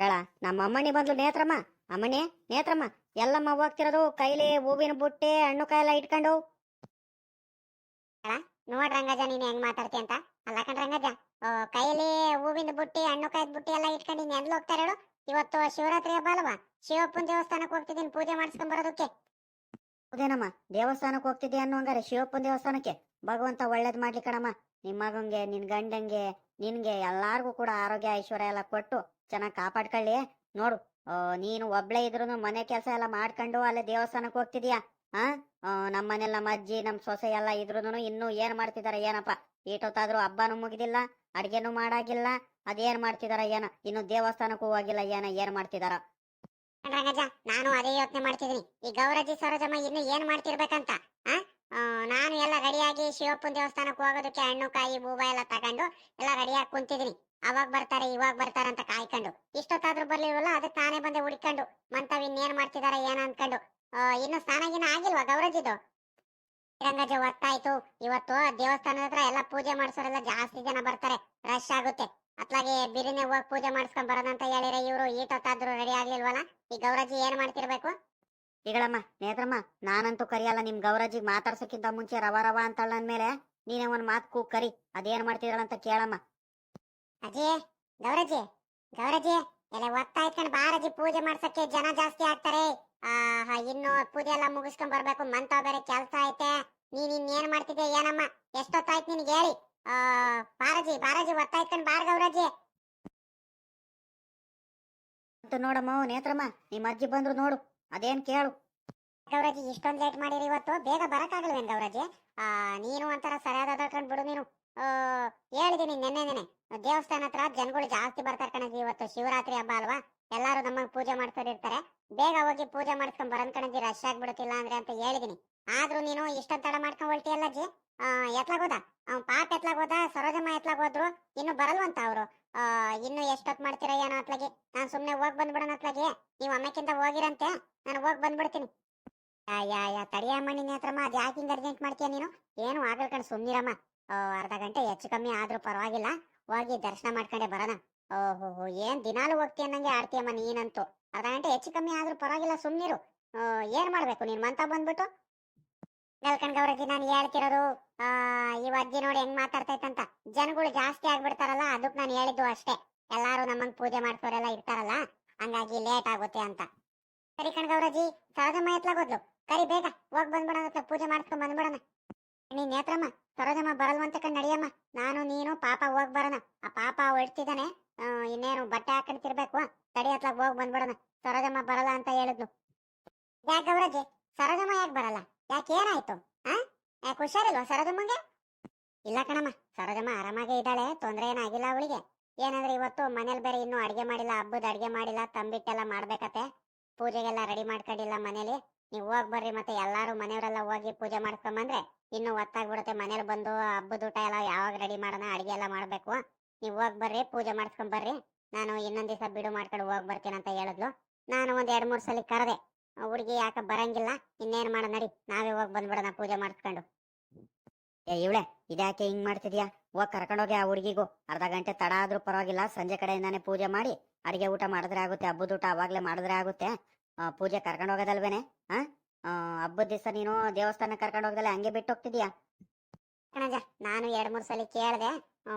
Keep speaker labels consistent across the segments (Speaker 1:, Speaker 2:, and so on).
Speaker 1: ಹೇಳ, ನಮ್ಮ ಅಮ್ಮನಿ ಬಂದ್ಲು ನೇತ್ರಮ್ಮ. ಅಮ್ಮನೇ, ನೇತ್ರಮ್ಮ, ಎಲ್ಲಮ್ಮ ಹೋಗ್ತಿರೋದು ಕೈಲಿ ಹೂವಿನ ಬುಟ್ಟಿ, ಹಣ್ಣು ಕಾಯೆಲ್ಲ ಇಟ್ಕೊಂಡು
Speaker 2: ನೋಡ್ ರಂಗಜ ನೀನ್ ಹೆಂಗ್ ಮಾತಾಡ್ತಿ ಅಂತ. ಅಲ್ಲ ಕಣ್ ರಂಗಜ ಕೈಲಿ ಹೂವಿನ ಬುಟ್ಟಿ, ಹಣ್ಣು ಕಾಯ್ದ ಬುಟ್ಟಿ ಎಲ್ಲ ಇಟ್ಕೊಂಡು ನೀನ್ ಎಲ್ಲಿ ಹೇಳು ಇವತ್ತು ಶಿವರಾತ್ರಿ ಹಬ್ಬ ಅಲ್ವಾ? ಶಿವಪ್ಪನ ದೇವಸ್ಥಾನಕ್ಕೆ ಹೋಗ್ತಿದ್ದೀನಿ ಪೂಜೆ ಮಾಡಿಸ್ಕೊಂಡ್ ಬರೋದಕ್ಕೆ.
Speaker 1: ಹೌದೇನಮ್ಮ ದೇವಸ್ಥಾನಕ್ಕೆ ಹೋಗ್ತಿದ್ಯಾ ಅನ್ನೋ ಹಂಗಾರೆ ಶಿವಪ್ಪನ ದೇವಸ್ಥಾನಕ್ಕೆ? ಭಗವಂತ ಒಳ್ಳೇದ್ ಮಾಡ್ಲಿ ಕಣಮ್ಮ. ನಿಮ್ಮ ಮಗಂಗೆ, ನಿನ್ ಗಂಡಂಗೆ, ನಿನ್ಗೆ ಎಲ್ಲಾರ್ಗೂ ಕೂಡ ಆರೋಗ್ಯ ಐಶ್ವರ್ಯ ಎಲ್ಲ ಕೊಟ್ಟು ಚೆನ್ನಾಗಿ ಕಾಪಾಡ್ಕೊಳ್ಳಿ. ನೋಡು ನೀನು ಒಬ್ಳೆ ಇದ್ರು ಮನೆ ಕೆಲಸ ಎಲ್ಲ ಮಾಡ್ಕೊಂಡು ಅಲ್ಲೇ ದೇವಸ್ಥಾನಕ್ಕೆ ಹೋಗ್ತಿದ್ಯಾ? ಆ? ನಮ್ಮ ಮನೇಲಿ ನಮ್ಮ ಅಜ್ಜಿ, ನಮ್ಮ ಸೊಸೆ ಎಲ್ಲ ಇದ್ರು ಇನ್ನೂ ಏನ್ ಮಾಡ್ತಿದಾರ ಏನಪ್ಪ? ಈಟೊತ್ತಾದ್ರೂ ಹಬ್ಬನೂ ಮುಗಿದಿಲ್ಲ, ಅಡ್ಗೆನೂ ಮಾಡಾಗಿಲ್ಲ, ಅದೇನ್ ಮಾಡ್ತಿದಾರ ಏನ? ಇನ್ನು ದೇವಸ್ಥಾನಕ್ಕೂ ಹೋಗಿಲ್ಲ ಏನ, ಏನ್ ಮಾಡ್ತಿದಾರ?
Speaker 2: ರಂಗಜ್ಜ, ನಾನು ಅದೇ ಯೋಚನೆ ಮಾಡ್ತಿದೀನಿ ಈ ಗೌರಜಿ ಸರೋಜಮ್ಮ ಇನ್ನು ಏನ್ ಮಾಡ್ತಿರ್ಬೇಕಂತ? ನಾನು ಎಲ್ಲ ರೆಡಿಯಾಗಿ ಶಿವಪ್ಪನ ದೇವಸ್ಥಾನಕ್ಕೆ ಹೋಗೋದಕ್ಕೆ ಹಣ್ಣು, ಕಾಯಿ ಬೂಬಾ ಎಲ್ಲ ತಗೊಂಡು ಎಲ್ಲ ರೆಡಿಯಾಗಿ ಕುಂತಿದ್ದೀನಿ. ಅವಾಗ ಬರ್ತಾರೆ, ಇವಾಗ ಬರ್ತಾರೆ ಅಂತ ಕಾಯ್ಕೊಂಡು. ಇಷ್ಟೊತ್ತಾದ್ರೂ ಬರ್ಲಿಲ್ವಲ್ಲ ಅದಕ್ಕೆ ತಾನೇ ಬಂದೆ ಹುಡ್ಕೊಂಡು. ಮಂತವ್ ಇನ್ನೇನ್ ಮಾಡ್ತಿದಾರೆ, ಏನ ಅನ್ಕೊಂಡು. ಇನ್ನು ಸ್ನಾನ ಗಿನ ಆಗಿಲ್ವಾ ಗೌರಜಿದು? ಗಂಗಾಜ ಹೊತ್ತಾಯ್ತು. ಇವತ್ತು ದೇವಸ್ಥಾನದ ಹತ್ರ ಎಲ್ಲ ಪೂಜೆ ಮಾಡಿಸೋರೆಲ್ಲ ಜಾಸ್ತಿ ಜನ ಬರ್ತಾರೆ. ರಶ್ ಆಗುತ್ತೆ. ಅತ್ಲಾಗೆ ಬಿರಿನೆ ಹೋಗಿ ಪೂಜೆ ಮಾಡಿಸ್ಕೊಂಡ್ ಬರೋದಂತ ಹೇಳಿರ ಇವರು ಈಟೊತ್ತಾದ್ರೂ ರೆಡಿ ಆಗ್ಲಿಲ್ವಲ್ಲ? ಈ ಗೌರಜಿ ಏನ್ ಮಾಡ್ತಿರ್ಬೇಕು?
Speaker 1: ಈಗಳಮ್ಮ ನೇತ್ರಮ್ಮ ನಾನಂತೂ ಕರಿಯಲ್ಲ, ನಿಮ್ ಗೌರಜಿಗ್ ಮಾತಾಡ್ಸಕ್ಕಿಂತ ಮುಂಚೆ ರವ ರವ ಅಂತ ಅಂದ್ಮೇಲೆ ನೀನೇ ಒಂದ್ ಮಾತು ಕರಿ. ಅದೇನ್ ಅಂತ ಕೇಳಮ್ಮ.
Speaker 2: ಅಜ್ಜಿ ಗೌರಜ್ಜಿ ಗೌರಜ್ಜಿ ಎಲ್ಲ ಒತ್ತಾಯ್ಕೊಂಡು ಬಾರಜ್ಜಿ ಪೂಜೆ ಮಾಡ್ಸಕ್ಕೆ ಜನ ಜಾಸ್ತಿ ಆಗ್ತಾರೆ. ಆ ಇನ್ನು ಪೂಜೆ ಎಲ್ಲ ಮುಗಿಸ್ಕೊಂಡ್ ಬರ್ಬೇಕು. ಮಂತ ಬೇರೆ ಕೆಲ್ಸ ಐತೆ. ನೀನ್ ಇನ್ನೇನ್ ಮಾಡ್ತಿದ್ದೆ ಏನಮ್ಮ? ಎಷ್ಟೊತ್ತಾಯ್ತು ನಿನ್ಗೆ ಹೇಳಿ. ಆ ಬಾರಜಿ ಬಾರಜಿ ಒತ್ತಾಯ್ಕೊಂಡು ಬಾರ ಗೌರಜ್ಜಿ.
Speaker 1: ಅಂತ ನೋಡಮ್ಮ ನೇತ್ರಮ್ಮ ನಿಮ್ ಅಜ್ಜಿ ಬಂದ್ರು ನೋಡು ಅದೇನ್ ಕೇಳು.
Speaker 2: ಗೌರಜಿ ಇಷ್ಟೊಂದು ಲೇಟ್ ಮಾಡಿರಿ ಇವತ್ತು. ಬೇಗ ಬರಕ್ಕಾಗಲ್ವೇನ್ ಗೌರಜಿ ಆ ನೀನು ಒಂಥರ ಸರಿಯಾದ ಕಂಡ್ಬಿಡು ಬಿಡು ನೀನು. ಹೇಳಿದೀನಿ ನೆನ್ನೆ ನೆನೆ ದೇವಸ್ಥಾನ ಹತ್ರ ಜನಗಳು ಜಾಸ್ತಿ ಬರ್ತಾರೆ ಕಣಜಿ. ಇವತ್ತು ಶಿವರಾತ್ರಿ ಹಬ್ಬ ಅಲ್ವಾ? ಎಲ್ಲಾರು ನಮ್ಮಗ್ ಪೂಜೆ ಮಾಡ್ಕೊಂಡಿರ್ತಾರೆ ಬೇಗ ಹೋಗಿ ಪೂಜೆ ಮಾಡ್ಸ್ಕೊಂಡ್ ಬರೋನ್ ಕಣಜಿ. ರಶ್ ಆಗ್ಬಿಡುತ್ತಿಲ್ಲ ಅಂದ್ರೆ ಅಂತ ಹೇಳಿದೀನಿ. ಆದ್ರೂ ನೀನು ಇಷ್ಟೊಂದ್ ತಡ ಮಾಡ್ಕೊಂಡ್ ಹೊಲ್ಟಿಯಲ್ಲ ಅಜ್ಜಿ ಆ ಎತ್ಲಾಗೋದ ಅವ್ನ್ ಪಾಪ ಎತ್ಲಾಗೋದ ಸರೋಜಮ್ಮ ಎತ್ಲಾಗೋದ್ರು ಇನ್ನು ಬರಲ್ವಂತ ಅವ್ರು? ಆ, ಇನ್ನು ಎಷ್ಟೊತ್ ಮಾಡ್ತೀರಾ ಏನೋ ಅತ್ಲಾಗಿ? ನಾನ್ ಸುಮ್ನೆ ಹೋಗ್ ಬಂದ್ಬಿಡೋಣ ಅತ್ಲಾಗಿ. ನೀವ್ ಅಮ್ಮಕ್ಕಿಂತ ಹೋಗಿರಂತೆ. ನಾನು ಹೋಗ್ ಬಂದ್ಬಿಡ್ತೀನಿ. ಯಾ ಯಾ ತಡಿಯಮ್ಮ ಹತ್ರಮ್ಮ. ಅದ್ ಯಾಕೆ ಹಿಂಗೆ ಅರ್ಜೆಂಟ್ ಮಾಡ್ತೀಯ ನೀನು? ಏನು ಆಗಲ್ ಸುಮ್ನಿರಮ್ಮ. ಅರ್ಧ ಗಂಟೆ ಹೆಚ್ಚು ಕಮ್ಮಿ ಆದ್ರೂ ಪರವಾಗಿಲ್ಲ. ಹೋಗಿ ದರ್ಶನ ಮಾಡ್ಕೊಂಡೆ ಬರೋಣ. ಓಹೋ ಏನ್ ದಿನಾಲು ಹೋಗ್ತಿ ಅನ್ನಂಗೆ ಆಡ್ತೀಯಮ್ಮ ನೀನಂತೂ. ಅರ್ಧ ಗಂಟೆ ಹೆಚ್ಚು ಕಮ್ಮಿ ಆದ್ರೂ ಪರವಾಗಿಲ್ಲ ಸುಮ್ನಿರು ಆ, ಏನ್ ಮಾಡ್ಬೇಕು ನೀನ್ ಮಂತ ಬಂದ್ಬಿಟ್ಟು? ಗೌರಜಿ ನಾನು ಹೇಳ್ತಿರೋದು ಆ ಈ ಅಜ್ಜಿ ನೋಡಿ ಹೆಂಗ್ ಮಾತಾಡ್ತೈತಂತ. ಜನಗಳು ಜಾಸ್ತಿ ಆಗ್ಬಿಡ್ತಾರಲ್ಲ ಅದಕ್ ನಾನು ಹೇಳಿದ್ದು ಅಷ್ಟೇ. ಎಲ್ಲಾರು ನಮ್ಮಂಗ್ ಪೂಜೆ ಮಾಡ್ತವ್ರೆಲ್ಲ ಇರ್ತಾರಲ್ಲ ಹಂಗಾಗಿ ಲೇಟ್ ಆಗುತ್ತೆ ಅಂತ. ಸರಿ ಕಣ್ಗೌರಜಿ ಸರೋಜಮ್ಮ ಎತ್ಲಾಗೋದ್ಲು ಕರಿ ಬೇಗ ಹೋಗ್ ಬಂದ್ಬಿಡೋಣ ಪೂಜೆ ಮಾಡ್ಕೊಂಡ್ ಬಂದ್ಬಿಡೋಣ. ನೀನ್ ನೇತ್ರಮ್ಮ, ಸರೋಜಮ್ಮ ಬರಲ್ವಂತ ಕಂಡು ನಡಿಯಮ್ಮ. ನಾನು, ನೀನು, ಪಾಪ ಹೋಗ್ ಬರೋಣ. ಆ ಪಾಪ ಹೊಡ್ತಿದ್ದಾನೆ ಇನ್ನೇನು ಬಟ್ಟೆ ಹಾಕೊಂಡಿರ್ಬೇಕು ತಡಿ ಹತ್ಲಾಗ ಹೋಗ್ ಬಂದ್ಬಿಡೋಣ. ಸರೋಜಮ್ಮ ಬರಲ್ಲ ಅಂತ ಹೇಳಿದ್ಲು. ಯಾಕೆ ಗೌರಜ್ಜಿ? ಸರೋಜಮ್ಮ ಯಾಕೆ ಬರಲ್ಲ? ಯಾಕೆ ಏನಾಯ್ತು, ಆ? ಯಾಕೆ ಹುಷಾರಿಲ್ವಾ ಸರೋಜಮ್ಮಂಗೆ? ಇಲ್ಲ ಕಣಮ್ಮ, ಸರೋಜಮ್ಮ ಆರಾಮಾಗೇ ಇದ್ದಾಳೆ, ತೊಂದ್ರೆ ಏನಾಗಿಲ್ಲ ಅವಳಿಗೆ. ಏನಂದ್ರೆ ಇವತ್ತು ಮನೇಲಿ ಬೇರೆ ಇನ್ನೂ ಅಡಿಗೆ ಮಾಡಿಲ್ಲ, ಹಬ್ಬದ ಅಡಿಗೆ ಮಾಡಿಲ್ಲ, ತಂಬಿಟ್ಟೆಲ್ಲ ಮಾಡ್ಬೇಕತ್ತೆ. ಪೂಜೆಗೆಲ್ಲ ರೆಡಿ ಮಾಡ್ಕೊಂಡಿಲ್ಲ ಮನೇಲಿ. ನೀವು ಹೋಗಿ ಬರ್ರಿ ಮತ್ತೆ ಎಲ್ಲಾರು ಮನೆಯವರೆಲ್ಲ ಹೋಗಿ ಪೂಜೆ ಮಾಡ್ಕೊಂಬಂದ್ರೆ ಇನ್ನು ಹೊತ್ತಾಗ್ಬಿಡುತ್ತೆ ಮನೇಲಿ ಬಂದು ಹಬ್ಬದ ಊಟ ಎಲ್ಲ ಯಾವಾಗ ರೆಡಿ ಮಾಡೋಣ, ಅಡಿಗೆ ಎಲ್ಲ ಮಾಡ್ಬೇಕು. ನೀವು ಹೋಗಿ ಬರ್ರಿ, ಪೂಜೆ ಮಾಡ್ಸ್ಕೊಂಡ್ ಬರ್ರಿ. ನಾನು ಇನ್ನೊಂದ್ ದಿವಸ ಬಿಡು ಮಾಡ್ಕೊಂಡು ಹೋಗ್ ಬರ್ತೀನಿ ಅಂತ ಹೇಳಿದ್ಲು. ನಾನು ಒಂದ್ ಎರಡ್ ಮೂರ್ ಸಲ ಕರೆದೆ. ಹುಡುಗಿ ಯಾಕೆ ಬರಂಗಿಲ್ಲ, ಇನ್ನೇನ್ ಮಾಡ ನಡಿ, ನಾವೇ ಹೋಗಿ ಬಂದ್ಬಿಡೋಣ ಪೂಜೆ ಮಾಡಿಸ್ಕೊಂಡು.
Speaker 1: ಏ ಇವಳೆ, ಇದ್ಯಾಕೆ ಹಿಂಗ್ ಮಾಡ್ತಿದ್ಯಾ? ಹೋಗ್ ಕರ್ಕೊಂಡೋಗಿ ಆ ಹುಡುಗಿಗೂ. ಅರ್ಧ ಗಂಟೆ ತಡ ಆದ್ರೂ ಪರವಾಗಿಲ್ಲ, ಸಂಜೆ ಕಡೆಯಿಂದಾನೆ ಪೂಜೆ ಮಾಡಿ, ಅಡಿಗೆ ಊಟ ಮಾಡಿದ್ರೆ ಆಗುತ್ತೆ, ಹಬ್ಬದ ಊಟ ಅವಾಗ್ಲೇ ಮಾಡಿದ್ರೆ ಆಗುತ್ತೆ. ಪೂಜೆ ಕರ್ಕೊಂಡು ಹೋಗೋದಲ್ವೇನೆ ಆ? ಹಬ್ಬದ ದಿವಸ ನೀನು ದೇವಸ್ಥಾನ ಕರ್ಕೊಂಡು ಹೋಗದಲ್ಲ ಹಂಗೆ ಬಿಟ್ಟು ಹೋಗ್ತಿದ್ಯಾ?
Speaker 2: ಕಣಜ, ನಾನು ಎರಡ್ ಮೂರ್ ಸಲ ಕೇಳ್ದೆ.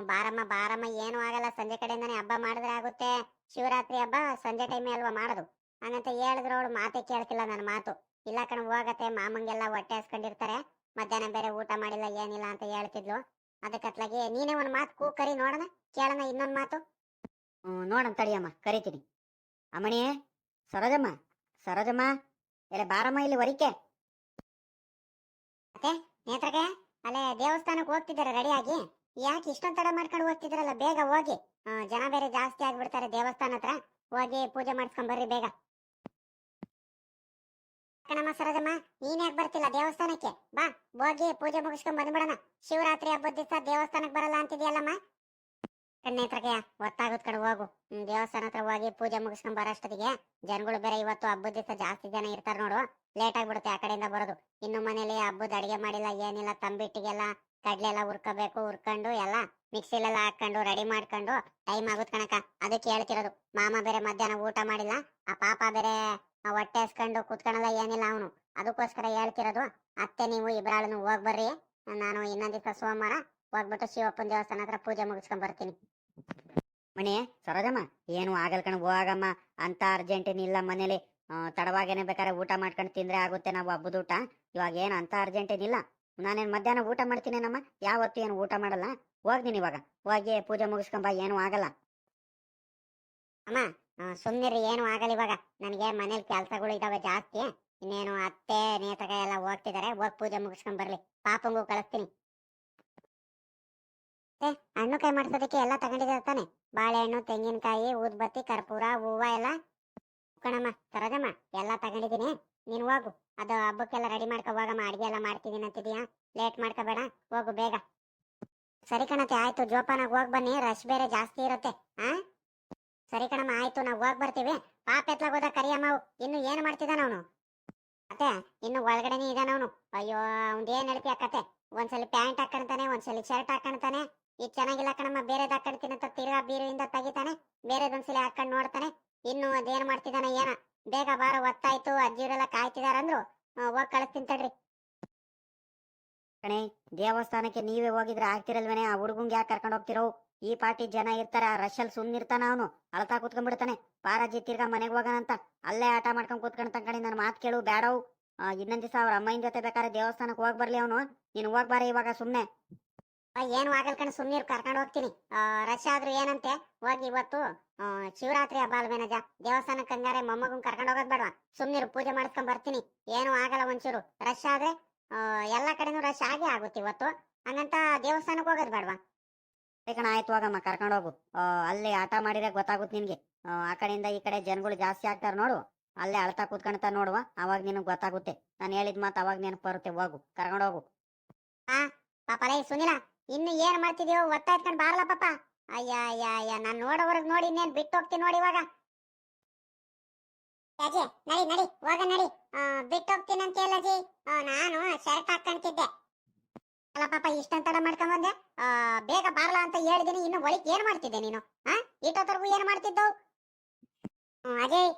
Speaker 2: ಬಾರಮ್ಮ ಬಾರಮ್ಮ, ಏನು ಆಗಲ್ಲ. ಸಂಜೆ ಕಡೆಯಿಂದಾನೆ ಹಬ್ಬ ಮಾಡಿದ್ರೆ ಆಗುತ್ತೆ. ಶಿವರಾತ್ರಿ ಹಬ್ಬ ಸಂಜೆ ಟೈಮೇ ಅಲ್ವಾ ಮಾಡೋದು? ಹಂಗಂತ ಹೇಳಿದ್ರು ಅವಳು ಮಾತೇ ಕೇಳ್ತಿಲ್ಲ ನನ್ನ ಮಾತು. ಇಲ್ಲ ಕಣ, ಹೋಗತ್ತೆ. ಮಾಮಂಗೆಲ್ಲ ಹೊಟ್ಟೆ ಹಸ್ಕೊಂಡಿರ್ತಾರೆ. ಮಧ್ಯಾಹ್ನ ಬೇರೆ ಊಟ ಮಾಡಿಲ್ಲ, ಏನಿಲ್ಲ ಅಂತ ಹೇಳ್ತಿದ್ಲು. ಅದಕ್ಕತ್ಲಾಗಿ ನೀನೇ ಒಂದ್ ಮಾತು ಕೂ, ಕರಿ, ನೋಡೋಣ. ಕೇಳೋಣ ಇನ್ನೊಂದ್ ಮಾತು.
Speaker 1: ನೋಡಮ್ ತಡಿಯಮ್ಮ ಕರಿತೀನಿ. ಅಮ್ಮಣಿ ಸರೋಜಮ್ಮ. ಸರೋಜಮ್ಮ ಎಲ್ಲ ಬಾರಮ್ಮ ಇಲ್ಲಿ ವರಿಕೆ
Speaker 2: ನೇತ್ರಗೆ? ಅಲ್ಲೇ ದೇವಸ್ಥಾನಕ್ಕೆ ಹೋಗ್ತಿದ್ದಾರೆ ರೆಡಿಯಾಗಿ. ಯಾಕೆ ಇಷ್ಟೊಂದ್ ತಡ ಮಾಡ್ಕೊಂಡು ಹೋಗ್ತಿದ್ರಲ್ಲ ಬೇಗ ಹೋಗಿ. ಜನ ಬೇರೆ ಜಾಸ್ತಿ ಆಗ್ಬಿಡ್ತಾರೆ ದೇವಸ್ಥಾನ ಹತ್ರ. ಹೋಗಿ ಪೂಜೆ ಮಾಡಿಸ್ಕೊಂಡ್ ಬರ್ರಿ ಬೇಗ. ಕಣಮ್ಮ ಸರೋಜಮ್ಮ, ನೀನ್ ಯಾಕೆ ಬರ್ತಿಲ್ಲ ದೇವಸ್ಥಾನಕ್ಕೆ? ಬಾ, ಹೋಗಿ ಪೂಜೆ ಮುಗಿಸ್ಕೊಂಡ್ ಬಂದ್ಬಿಡೋಣ. ಶಿವರಾತ್ರಿ ಹಬ್ಬದ ದಿವಸ ದೇವಸ್ಥಾನಕ್ಕೆ ಬರಲ್ಲ ಅಂತಿದ್ಯಲ್ಲಮ್ಮ? ಕಣ್ಣೇತ್ರಕ್ಕೆ ಒತ್ತಾಗುತ್ ಕಡೆ ಹೋಗು. ದೇವಸ್ಥಾನ ಹತ್ರ ಹೋಗಿ ಪೂಜೆ ಮುಗಿಸ್ಕೊಂಡ್ ಬರೋಷ್ಟೊತ್ತಿಗೆ ಜನಗಳು ಬೇರೆ ಇವತ್ತು ಹಬ್ಬದ ದಿವಸ ಜಾಸ್ತಿ ಜನ ಇರ್ತಾರ ನೋಡು. ಲೇಟ್ ಆಗ್ಬಿಡುತ್ತೆ ಆ ಕಡೆಯಿಂದ ಬರೋದು. ಇನ್ನು ಮನೇಲಿ ಹಬ್ಬದ ಅಡಿಗೆ ಮಾಡಿಲ್ಲ, ಏನಿಲ್ಲ, ತಂಬಿಟ್ಟಿಗೆಲ್ಲ ಕಡ್ಲೆ ಎಲ್ಲ ಹುರ್ಕೋಬೇಕು, ಹುರ್ಕೊಂಡು ಎಲ್ಲ ಮಿಕ್ಸಿಲೆಲ್ಲ ಹಾಕೊಂಡು ರೆಡಿ ಮಾಡ್ಕೊಂಡು ಟೈಮ್ ಆಗುತ್ತೆ ಕಣಕ ಅದಕ್ಕೆ ಹೇಳ್ತಿರೋದು. ಮಾಮ ಬೇರೆ ಮಧ್ಯಾಹ್ನ ಊಟ ಮಾಡಿಲ್ಲ, ಆ ಪಾಪ ಬೇರೆ ಹೊಟ್ಟೆ ಹಸ್ಕೊಂಡು ಕುತ್ಕೊಳಲ್ಲ ಏನಿಲ್ಲ ಅವನು. ಅದಕ್ಕೋಸ್ಕರ ಹೇಳ್ತಿರೋದು, ಅತ್ತೆ ನೀವು ಇಬ್ರಾಳನು ಹೋಗ್ಬರ್ರಿ ನಾನು ಇನ್ನೊಂದ್ ದಿವಸ ಸೋಮವಾರ ಹೋಗ್ಬಿಟ್ಟು ಶಿವಪ್ಪನ ದೇವಸ್ಥಾನ ಹತ್ರ ಪೂಜೆ ಮುಗಿಸ್ಕೊಂಡ್ ಬರ್ತೀನಿ.
Speaker 1: ಮಣಿ ಸರೋಜಮ್ಮ ಏನು ಆಗಲ್ ಕಣ ಹೋಗಮ್ಮ ಅಂತ ಅರ್ಜೆಂಟ್ ಇಲ್ಲ ಮನೇಲಿ. ತಡವಾಗೇನೆ ಬೇಕಾದ್ರೆ ಊಟ ಮಾಡ್ಕೊಂಡು ತಿಂದ್ರೆ ಆಗುತ್ತೆ ನಾವು ಹಬ್ಬದ ಊಟ. ಇವಾಗ ಏನು ಅಂತ ಅರ್ಜೆಂಟ್ ಏನಿಲ್ಲ. ನಾನೇನು ಮಧ್ಯಾಹ್ನ ಊಟ ಮಾಡ್ತೀನೇನಮ್ಮ? ಯಾವತ್ತು ಏನು ಊಟ ಮಾಡಲ್ಲ. ಹೋಗ್ತೀನಿ ಇವಾಗ. ಹೋಗಿ ಪೂಜೆ ಮುಗಿಸ್ಕೊಂಬ ಏನು ಆಗಲ್ಲ.
Speaker 2: ಅಮ್ಮ ಸುಮ್ಮನೆ ಏನು ಆಗಲ್ಲ ಇವಾಗ. ನನಗೆ ಮನೇಲಿ ಕೆಲಸಗಳು ಇದಾವೆ ಜಾಸ್ತಿ. ಇನ್ನೇನು ಅತ್ತೆ ನೇತಗ ಎಲ್ಲ ಹೋಗ್ತಿದ್ದಾರೆ ಹೋಗಿ ಪೂಜೆ ಮುಗಿಸ್ಕೊಂಡ್ ಬರ್ಲಿ. ಪಾಪಂಗೂ ಕಳಿಸ್ತೀನಿ. ಹಣ್ಣು ಕೈ ಮಾಡಿಸೋದಕ್ಕೆ ಎಲ್ಲ ತಗೊಂಡಿದ್ದಾರೆ ತಾನೆ. ಬಾಳೆಹಣ್ಣು, ತೆಂಗಿನಕಾಯಿ, ಊದ್ಬತ್ತಿ, ಕರ್ಪೂರ, ಹೂವ ಎಲ್ಲ. ಕಣಮ್ಮ ಸರೋಜಮ್ಮ ಎಲ್ಲ ತಗೊಂಡಿದ್ದೀನಿ. ನೀನು ಹೋಗು. ಅದು ಹಬ್ಬಕ್ಕೆಲ್ಲ ರೆಡಿ ಮಾಡ್ಕೊ, ಹೋಗಮ್ಮ. ಅಡಿಗೆ ಎಲ್ಲ ಮಾಡ್ತಿದ್ದೀನಿ ಅಂತಿದ್ಯಾ. ಲೇಟ್ ಮಾಡ್ಕೋಬೇಡ. ಹೋಗು, ಬೇಗ. ಸರಿ ಕಣತೆ, ಆಯ್ತು. ಜೋಪಾನಾಗ ಹೋಗಿ ಬನ್ನಿ. ರಶ್ ಬೇರೆ ಜಾಸ್ತಿ ಇರುತ್ತೆ. ಆ? ಸರಿ ಕಣಮ್ಮ, ಆಯ್ತು. ನಾವು ಹೋಗಿ ಬರ್ತೀವಿ. ಪಾಪ ಎತ್ಲಾಗ ಹೋದ ಕರಿಯಮ್ಮ. ಇನ್ನು ಏನು ಮಾಡ್ತಿದ್ದಾನ ಅವನು? ಅತ್ತೆ, ಇನ್ನು ಒಳಗಡೆನೇ ಇದಾನ ಅವನು. ಅಯ್ಯೋ ಅವ್ನ್ದು ಏನ್ ಹೇಳ್ತೀಯ ಕತೆ? ಒಂದ್ಸಲಿ ಪ್ಯಾಂಟ್ ಹಾಕೊಂತಾನೆ ಒಂದ್ಸಲಿ ಶರ್ಟ್ ಹಾಕೊಂತಾನೆ ಈಗ ಚೆನ್ನಾಗಿಲ್ಲ ಕಣಮ್ಮ, ಬೇರೆದ್ ಹಾಕೊಂಡ್ತೀನಿ ಅಂತ ತಿರ್ಗಾ ಬೀರುವಿಂದ ತೆಗಿತಾನೆ ಬೇರೆದೊಂದ್ಸಲಿ ಹಾಕೊಂಡ್ ನೋಡ್ತಾನೆ. ಇನ್ನು ಅದೇನ್ ಮಾಡ್ತಿದಾನ ಏನ? ಬೇಗ ಬಾರ, ಒತ್ತಾಯ್ತು, ಅಜ್ಜಿಯವರೆಲ್ಲ ಕಾಯ್ತಿದಾರಂದ್ರು. ಹೋಗ್ ಕಳಿಸ್ತೀನಿ ತಡ್ರಿ.
Speaker 1: ಕಣೆ, ದೇವಸ್ಥಾನಕ್ಕೆ ನೀವೇ ಹೋಗಿದ್ರೆ ಆಗ್ತಿರಲ್ವೇನೆ? ಆ ಹುಡುಗಂಗೆ ಯಾಕೆ ಕರ್ಕೊಂಡು ಹೋಗ್ತಿರೋ? ಈ ಪಾರ್ಟಿ ಜನ ಇರ್ತಾರ, ರಶಲ್ ಸುಮ್ನಿರ್ತಾನ ಅವನು. ಅಳ್ತಾ ಕೂತ್ಕೊಂಡ್ಬಿಡ್ತಾನೆ. ಪಾರಾಜಿ ತಿರ್ಗಾ ಮನೆಗೆ ಹೋಗೋಣಂತ ಅಲ್ಲೇ ಆಟ ಮಾಡ್ಕೊಂಡ್ ಕೂತ್ಕೊಂಡ್ ತನ್ಕಣಿ ನನ್ನ ಮಾತು ಕೇಳು ಬೇಡವು ಇನ್ನೊಂದ್ ದಿವಸ ಅವ್ರ ಅಮ್ಮನ ಜೊತೆ ಬೇಕಾದ್ರೆ ದೇವಸ್ಥಾನಕ್ಕೆ ಹೋಗ್ ಬರ್ಲಿ ಅವನು. ನೀನು ಹೋಗ್ಬಾರ ಇವಾಗ ಸುಮ್ನೆ.
Speaker 2: ಏನು ಆಗಲ್ ಕಣ ಸುಮ್ನೀರ್ ಕರ್ಕೊಂಡು ಹೋಗ್ತೀನಿ. ರಶ್ ಆದ್ರೂ ಏನಂತೆ? ಹೋಗಿ ಇವತ್ತು ಶಿವರಾತ್ರಿ ಹಬ್ಬ ಅಲ್ವೇನಜ ದೇವಸ್ಥಾನಕ್ಕೆ ಹಂಗಾರೆ ಮೊಮ್ಮಗನ್ ಕರ್ಕೊಂಡು ಹೋಗೋದ್ ಬೇಡವಾ? ಸುಮ್ನೀರು ಪೂಜೆ ಮಾಡ್ಕೊಂಡ್ ಬರ್ತೀನಿ. ಏನು ಆಗಲ್ಲ ಒಂಚೂರು. ರಶ್ ಆದ್ರೆ ಎಲ್ಲಾ ಕಡೆನೂ ರಶ್ ಆಗೇ ಆಗುತ್ತೆ ಇವತ್ತು. ಹಂಗಂತ ದೇವಸ್ಥಾನಕ್ಕೆ ಹೋಗೋದ್ ಬೇಡವಾ?
Speaker 1: ಕಣ ಆಯ್ತು ಹೋಗಮ್ಮ ಕರ್ಕೊಂಡು ಹೋಗು. ಆ, ಅಲ್ಲಿ ಆಟ ಮಾಡಿದ್ರೆ ಗೊತ್ತಾಗುತ್ತೆ ನಿನ್ಗೆ. ಆ, ಕಡೆಯಿಂದ ಈ ಕಡೆ ಜನಗಳು ಜಾಸ್ತಿ ಆಗ್ತಾರ ನೋಡು. ಅಲ್ಲೇ ಅಳ್ತಾ ಕೂತ್ಕೊಂತ ನೋಡುವ ಅವಾಗ ನಿನಗೆ ಗೊತ್ತಾಗುತ್ತೆ. ನಾನು ಹೇಳಿದ ಮಾತು ಅವಾಗ ನೆನಪು ಬರುತ್ತೆ ಹೋಗು ಕರ್ಕೊಂಡು ಹೋಗು.
Speaker 2: ಪಾಪ ಸುನಿಲ್ಲ ಸುನಿಲ ಇನ್ನು ಏನ್ ಮಾಡ್ತಿದ್ಯೋ ಒತ್ತಾಯ್ತ್ಕೊಂಡ್ ಬಾರಲ್ಲ ಪಾಪ. ಅಯ್ಯ ಅಯ್ಯ ಅಯ್ಯ ನಾನ್ ನೋಡೋವ್ರಗ್ ನೋಡಿ, ಇನ್ನೇನ್ ಬಿಟ್ಟು ಹೋಗ್ತೀನಿ ನೋಡಿ ಇವಾಗ. ಅಜ್ಜಿ, ನಡಿ ನಡಿ, ಹೋಗ, ನಡಿ. ಬಿಟ್ಟು ಹೋಗ್ತೀನಿ ಅಂತ ಹೇಳಜ್ಜಿ ನಾನು ಶರ್ಟ್ ಹಾಕೊಂತಿದ್ದೆ ಅಲ್ಲ ಪಾಪ, ಇಷ್ಟೊಂದ್ ತಡ ಮಾಡ್ಕೊಂಡ್ ಬಂದೆ ಬೇಗ ಬಾರಲ್ಲ ಅಂತ ಹೇಳಿದೀನಿ, ಇನ್ನು ಒಳಿಕ್ ಏನ್ ಮಾಡ್ತಿದ್ದೆ ನೀನು? ಹಾ ಏನ್ ಮಾಡ್ತಿದ್ದವು? ಅಜಯ್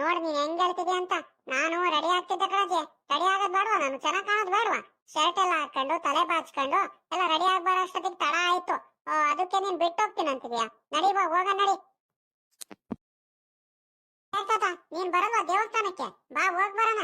Speaker 2: ನೋಡ್ ನೀನ್ ಹೆಂಗ್ ಹೇಳ್ತಿದ್ಯಾ ಅಂತ. ನಾನು ರೆಡಿ ಆಗ್ತಿದ್ದೆ ಕಣಜಿ ರೆಡಿ ಆಗೋದ್ ಬೇಡವಾ? ನಾನು ಚೆನ್ನಾಗ್ ಕಾಣೋದ್ ಬೇಡವಾ? ಶರ್ಟ್ ಎಲ್ಲ ಹಾಕೊಂಡು, ತಲೆ ಬಾಚ್ಕೊಂಡು, ಎಲ್ಲ ರೆಡಿ ಆಗ್ಬಾರ ಅಷ್ಟೊತ್ತಿಗೆ ತಡ ಆಯ್ತು. ಅದಕ್ಕೆ ನೀನ್ ಬಿಟ್ಟು ಹೋಗ್ತೀನಿ ಅಂತಿದ್ಯಾ? ನಡಿ ಬಾ, ಹೋಗ, ನಡಿ. ನೀನ್ ಬರಲ್ವಾ ದೇವಸ್ಥಾನಕ್ಕೆ? ಬಾ, ಹೋಗ್ ಬರೋಣ.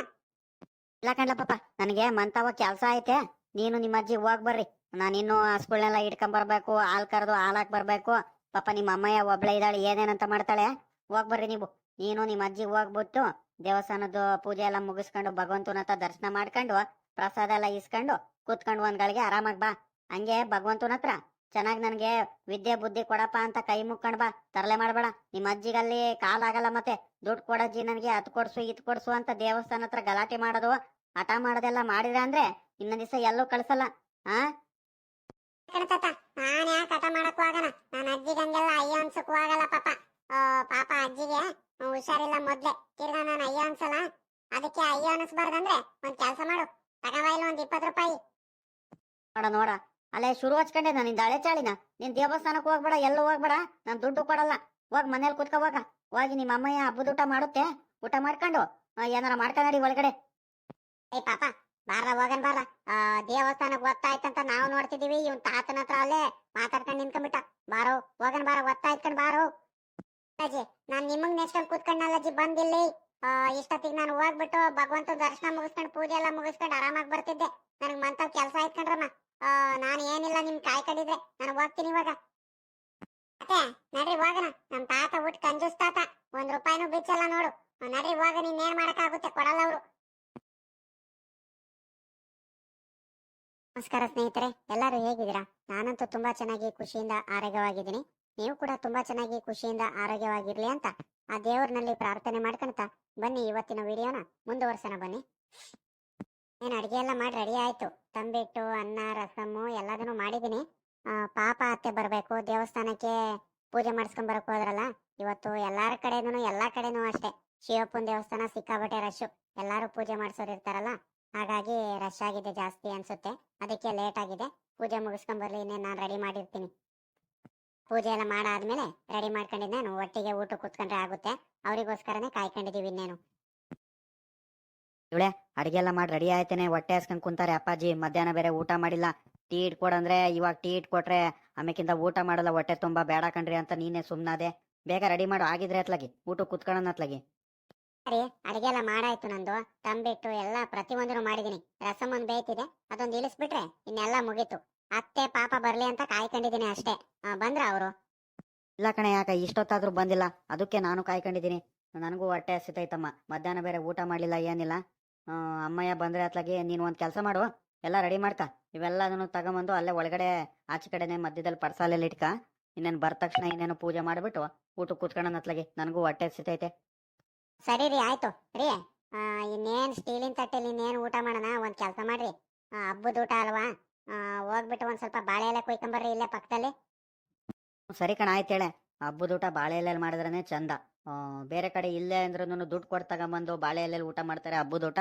Speaker 1: ಇಲ್ಲ ಕಣ್ಲ ಪಾಪ ನನಗೆ ಮಂತವ ಕೆಲಸ ಐತೆ. ನೀನು ನಿಮ್ಮ ಅಜ್ಜಿ ಹೋಗ್ ಬರ್ರಿ. ನಾನು ಇನ್ನು ಹಸ್ಗಳ್ನೆಲ್ಲ ಇಟ್ಕೊಂಡ್ ಬರ್ಬೇಕು, ಹಾಲ್ ಕರೆದು ಹಾಲಾಕ್ ಬರ್ಬೇಕು. ಪಾಪ ನಿಮ್ಮ ಅಮ್ಮಯ್ಯ ಒಬ್ಳೆ ಇದ್ದಾಳೆ, ಏನೇನಂತ ಮಾಡ್ತಾಳೆ? ಹೋಗ್ ಬರ್ರಿ ನೀವು. ನೀನು ನಿಮ್ಮ ಅಜ್ಜಿ ಹೋಗ್ಬಿಟ್ಟು ದೇವಸ್ಥಾನದ ಪೂಜೆ ಎಲ್ಲ ಮುಗಿಸ್ಕೊಂಡು ಭಗವಂತನ ಹತ್ರ ದರ್ಶನ ಮಾಡ್ಕೊಂಡು ಪ್ರಸಾದ ಎಲ್ಲ ಇಸ್ಕೊಂಡು ಕೂತ್ಕೊಂಡು ಒಂದ್ ಗಳಿಗೆ ಆರಾಮಾಗಿ ಬಾ. ಹಂಗೆ ಭಗವಂತನ ಹತ್ರ ಚೆನ್ನಾಗ್ ನನ್ಗೆ ವಿದ್ಯೆ ಬುದ್ಧಿ ಕೊಡಪ್ಪ ಅಂತ ಕೈ ಮುಕ್ಕೊಂಡ್ ಬಾ. ತರಲೆ ಮಾಡಬೇಡ. ನಿಮ್ಮ ಅಜ್ಜಿಗಲ್ಲಿ ಕಾಲಾಗಲ್ಲ ಮತ್ತೆ. ದುಡ್ಡು ಕೊಡಜ್ಜಿ ನನಗೆ ಅತ್ ಕೊಡ್ಸು, ಇದ್ ಕೊಡ್ಸು ಅಂತ ದೇವಸ್ಥಾನ ಹತ್ರ ಗಲಾಟೆ ಮಾಡೋದು, ಹಠ ಮಾಡೋದೆಲ್ಲ ಮಾಡಿದ್ರೆ ಅಂದ್ರೆ ಇನ್ನೊಂದ್ ದಿವಸ ಎಲ್ಲೂ ಕಳ್ಸಲ್ಲ. ಆ?
Speaker 2: ನಾನ್ ಹಠ ಪಾಪ. ಅಜ್ಜಿಗೆ ಹುಷಾರಿಲ್ಲ ಮೊದ್ಲೆ. ತಿರ್ಗ ನಾನು ಅಯ್ಯೋ ಅನ್ಸಲ್ಲ. ಅದಕ್ಕೆ ಅಯ್ಯೋ ಅನ್ಸ್ಬಾರ್ದಂದ್ರೆ ಒಂದ್ ಕೆಲ್ಸ ಮಾಡು. ತಗವ ಇಲ್ಲ ಒಂದ್ ಇಪ್ಪತ್ ರೂಪಾಯಿ.
Speaker 1: ನೋಡ ನೋಡ. ಅಲ್ಲೇ ಶುರು ಹಚ್ಕೊಂಡೆ ನಾನು ನಿಂದ ಹಳೆ ಚಾಳಿನ. ನಿನ್ ದೇವಸ್ಥಾನಕ್ಕೆ ಹೋಗ್ಬೇಡ ಎಲ್ಲೂ ಹೋಗ್ಬೇಡ ನಾನು ದುಡ್ಡು ಕೊಡಲ್ಲ. ಹೋಗ್ ಮನೇಲಿ ಕುತ್ಕೋ ಹೋಗ. ಹೋಗಿ ನಿಮ್ಮ ಅಮ್ಮಯ್ಯ ಹಬ್ಬದ ಊಟ ಮಾಡುತ್ತೆ. ಊಟ ಮಾಡ್ಕೊಂಡು ಏನಾರ ಮಾಡ್ಕೊಂಡಿ ಒಳಗಡೆ.
Speaker 2: ಏ ಪಾಪ ಬಾರ ಹೋಗನ್ ಬಾರ ಆ ದೇವಸ್ಥಾನಕ್ ಒತ್ತಾಯ್ತಂತ ನಾವು ನೋಡ್ತಿದೀವಿ. ಇವನ್ ತಾತನ ಹತ್ರ ಅಲ್ಲೇ ಮಾತಾಡ್ಕೊಂಡ್ ನಿಂತ್ಕೊಂಡ್ಬಿಟ್ಟ. ಬಾರೋ ಹೋಗನ್ ಬಾರ ಒತ್ತಾಯ್ತ್ಕೊಂಡ್ ಬಾರೋ. ಅಜ್ಜಿ ನಾನ್ ನಿಮಗ್ ನೆಚ್ಕೊಂಡ್ ಕೂತ್ಕೊಂಡಲ್ಲ ಅಜ್ಜಿ ಬಂದಿಲ್ಲಿ. ಇಷ್ಟೊತ್ತಿಗೆ ನಾನು ಹೋಗ್ಬಿಟ್ಟು ಭಗವಂತ ದರ್ಶನ ಮುಗಿಸ್ಕೊಂಡು, ಪೂಜೆ ಎಲ್ಲ ಮುಗಿಸ್ಕೊಂಡು ಆರಾಮಾಗಿ ಬರ್ತಿದ್ದೆ. ನನಗೆ ಮಂತವ್ ಕೆಲ್ಸ ಆಯ್ತ್ಕೊಂಡ್ರಮ್ಮ ನಾನು ಏನಿಲ್ಲ, ನಿಮ್ ಕಾಯ್ಕೊಂಡಿದ್ರೆ ನಾನು ಹೋಗ್ತೀನಿ ಇವಾಗ. ಅತ್ತೆ, ನಡ್ರಿ ಹೋಗಣ. ನಮ್ ತಾತ ಊಟ ಕಂಜೂಸ್ ತಾತ. ಒಂದ್ ರೂಪಾಯಿನೂ ಬಿಚ್ಚಲ್ಲ ನೋಡು. ನಡ್ರಿ ಹೋಗ ನೀನ್ ಏನ್ ಮಾಡಕ್ಕಾಗುತ್ತೆ ಕೊಡಲ್ಲ ಅವ್ರು. ನಮಸ್ಕಾರ ಸ್ನೇಹಿತರೆ, ಎಲ್ಲರೂ ಹೇಗಿದ್ದೀರಾ? ನಾನಂತೂ ತುಂಬಾ ಚೆನ್ನಾಗಿ ಖುಷಿಯಿಂದ ಆರೋಗ್ಯವಾಗಿದ್ದೀನಿ. ನೀವು ಕೂಡ ತುಂಬಾ ಚೆನ್ನಾಗಿ ಖುಷಿಯಿಂದ ಆರೋಗ್ಯವಾಗಿರ್ಲಿ ಅಂತ ಆ ದೇವರ್ನಲ್ಲಿ ಪ್ರಾರ್ಥನೆ ಮಾಡ್ಕೊಂತ ಬನ್ನಿ ಇವತ್ತಿನ ವಿಡಿಯೋನ ಮುಂದುವರ್ಸೋಣ ಬನ್ನಿ. ಏನು ಅಡುಗೆ ಎಲ್ಲ ಮಾಡಿ ರೆಡಿ ಆಯ್ತು. ತಂಬಿಟ್ಟು, ಅನ್ನ ರಸಮ್ಮು ಎಲ್ಲದನ್ನು ಮಾಡಿದ್ದೀನಿ. ಪಾಪ ಅತ್ತೆ ಬರಬೇಕು, ದೇವಸ್ಥಾನಕ್ಕೆ ಪೂಜೆ ಮಾಡಿಸ್ಕೊಂಡ್ ಹೋದ್ರಲ್ಲ, ಇವತ್ತು ಎಲ್ಲರ ಕಡೆನೂ, ಎಲ್ಲಾ ಕಡೆನೂ ಅಷ್ಟೇ. ಶಿವಪ್ಪನ ದೇವಸ್ಥಾನ ಸಿಕ್ಕಾಬಟ್ಟೆ ರಶ್ಶು ಎಲ್ಲಾರು ಪೂಜೆ ಮಾಡಿಸೋರು ಇರ್ತಾರಲ್ಲ, ಹಾಗಾಗಿ ರಶ್ ಆಗಿದೆ ಜಾಸ್ತಿ ಅನ್ಸುತ್ತೆ. ಅದಕ್ಕೆ ಲೇಟ್ ಆಗಿದೆ. ಪೂಜೆ ಮುಗಿಸ್ಕೊಂಬರ್ಲಿ ಇನ್ನೇನು ನಾನು ರೆಡಿ ಮಾಡಿರ್ತೀನಿ. ಪೂಜೆ ಎಲ್ಲ ಮಾಡಾದ್ಮೇಲೆ ರೆಡಿ ಮಾಡ್ಕೊಂಡಿದ್ದೇನು ಒಟ್ಟಿಗೆ ಊಟ ಕುತ್ಕೊಂಡ್ರೆ ಆಗುತ್ತೆ. ಅವರಿಗೋಸ್ಕರನೇ ಕಾಯ್ಕೊಂಡಿದೀವಿ ಇನ್ನೇನು.
Speaker 1: ಅಡಿಗೆ ಎಲ್ಲ ಮಾಡಿ ರೆಡಿ ಆಯ್ತೇನೆ. ಹೊಟ್ಟೆ ಹಸ್ಕೊಂಡ್ ಕುಂತಾರೆ ಅಪ್ಪಾಜಿ. ಮಧ್ಯಾಹ್ನ ಬೇರೆ ಊಟ ಮಾಡಿಲ್ಲ. ಟೀ ಇಟ್ಕೊಡಂದ್ರೆ ಇವಾಗ ಟೀ ಇಟ್ಕೊಟ್ರೆ ಆಮೇಕಿಂತ ಊಟ ಮಾಡಲ್ಲ. ಹೊಟ್ಟೆ ತುಂಬಾ ಬೇಡ ಕಣ್ರಿ ಅಂತ ನೀನೇ ಸುಮ್ನಾದೆ. ಬೇಗ ರೆಡಿ ಮಾಡು. ಆಗಿದ್ರೆ ಅತ್ಲಾಗಿ. ಊಟ ಕುತ್ಕೊಳ್ಳೋಣ ಅತ್ಲಾಗಿ.
Speaker 2: ಸರಿ ಅಡಿಗೆ ಎಲ್ಲ ಮಾಡಾಯ್ತು ನಂದು. ತಂಬಿಟ್ಟು ಎಲ್ಲ ಪ್ರತಿಯೊಂದನ್ನು ಮಾಡಿದೀನಿ. ರಸಮ್ ಒಂದ್ ಬೇಯ್ತಿದೆ. ಅದೊಂದು ಇಳಿಸ್ಬಿಟ್ರೆ ಇನ್ನೆಲ್ಲ ಮುಗೀತು. ಅತ್ತೆ ಪಾಪ ಬರ್ಲಿ ಅಂತ ಕಾಯ್ಕೊಂಡಿದೀನಿ ಅಷ್ಟೇ. ಬಂದ್ರ ಅವರು?
Speaker 1: ಇಲ್ಲ ಕಣೆ ಯಾಕ ಇಷ್ಟೊತ್ತಾದ್ರೂ ಬಂದಿಲ್ಲ. ಅದಕ್ಕೆ ನಾನು ಕಾಯ್ಕೊಂಡಿದ್ದೀನಿ. ನನಗೂ ಹೊಟ್ಟೆ ಹಸಿತೈತಮ್ಮ ಮಧ್ಯಾಹ್ನ ಬೇರೆ ಊಟ ಮಾಡ್ಲಿಲ್ಲ ಏನಿಲ್ಲ. ಅಮ್ಮಯ್ಯ ಬಂದ್ರೆ ಅತ್ಲಾಗಿ ನೀನು ಒಂದ್ ಕೆಲಸ ಮಾಡು. ಎಲ್ಲ ರೆಡಿ ಮಾಡ್ಕ. ಇವೆಲ್ಲದನ್ನು ತಗೊಂಬಂದು ಅಲ್ಲೇ ಒಳಗಡೆ ಆಚೆ ಕಡೆನೆ ಮಧ್ಯದಲ್ಲಿ ಪಡ್ಸಾಲೆಲ್ಲ ಇಟ್ಕ. ಇನ್ನೇನು ಬರ ತಕ್ಷಣ ಇನ್ನೇನು ಪೂಜೆ ಮಾಡ್ಬಿಟ್ಟು ಊಟ ಕೂತ್ಕೊಳ್ಳೋಣ ಅತ್ಲಾಗಿ. ನನಗೂ ಹೊಟ್ಟೆ ಹಸಿತೈತೆ.
Speaker 2: ಸರಿ ರೀ ಆಯ್ತು. ರೀ ಇನ್ನೇನ್ ಸ್ಟೀಲಿನ ತಟ್ಟೆಲಿ ಇನ್ನೇನು ಊಟ ಮಾಡೋಣ? ಒಂದ್ ಕೆಲಸ ಮಾಡ್ರಿ. ಹಬ್ಬದ ಊಟ ಅಲ್ವಾ? ಹೋಗ್ಬಿಟ್ಟು ಒಂದ್ ಸ್ವಲ್ಪ ಬಾಳೆ ಎಲೆ ಕೊಯ್ಕೊಂಬರ್ರಿ ಇಲ್ಲೇ ಪಕ್ಕದಲ್ಲಿ.
Speaker 1: ಸರಿ ಕಣ ಆಯ್ತು ಹೇಳೆ. ಹಬ್ಬದ ಊಟ ಬಾಳೆ ಎಲೆಯಲ್ಲಿ ಮಾಡಿದ್ರೇನೆ ಚಂದ. ಬೇರೆ ಕಡೆ ಇಲ್ಲೇ ಅಂದ್ರೂ ದುಡ್ಡು ಕೊಟ್ಟು ತಗೊಂಬಂದು ಬಾಳೆ ಎಲೆಯಲ್ಲಿ ಊಟ ಮಾಡ್ತಾರೆ ಹಬ್ಬದ ಊಟ.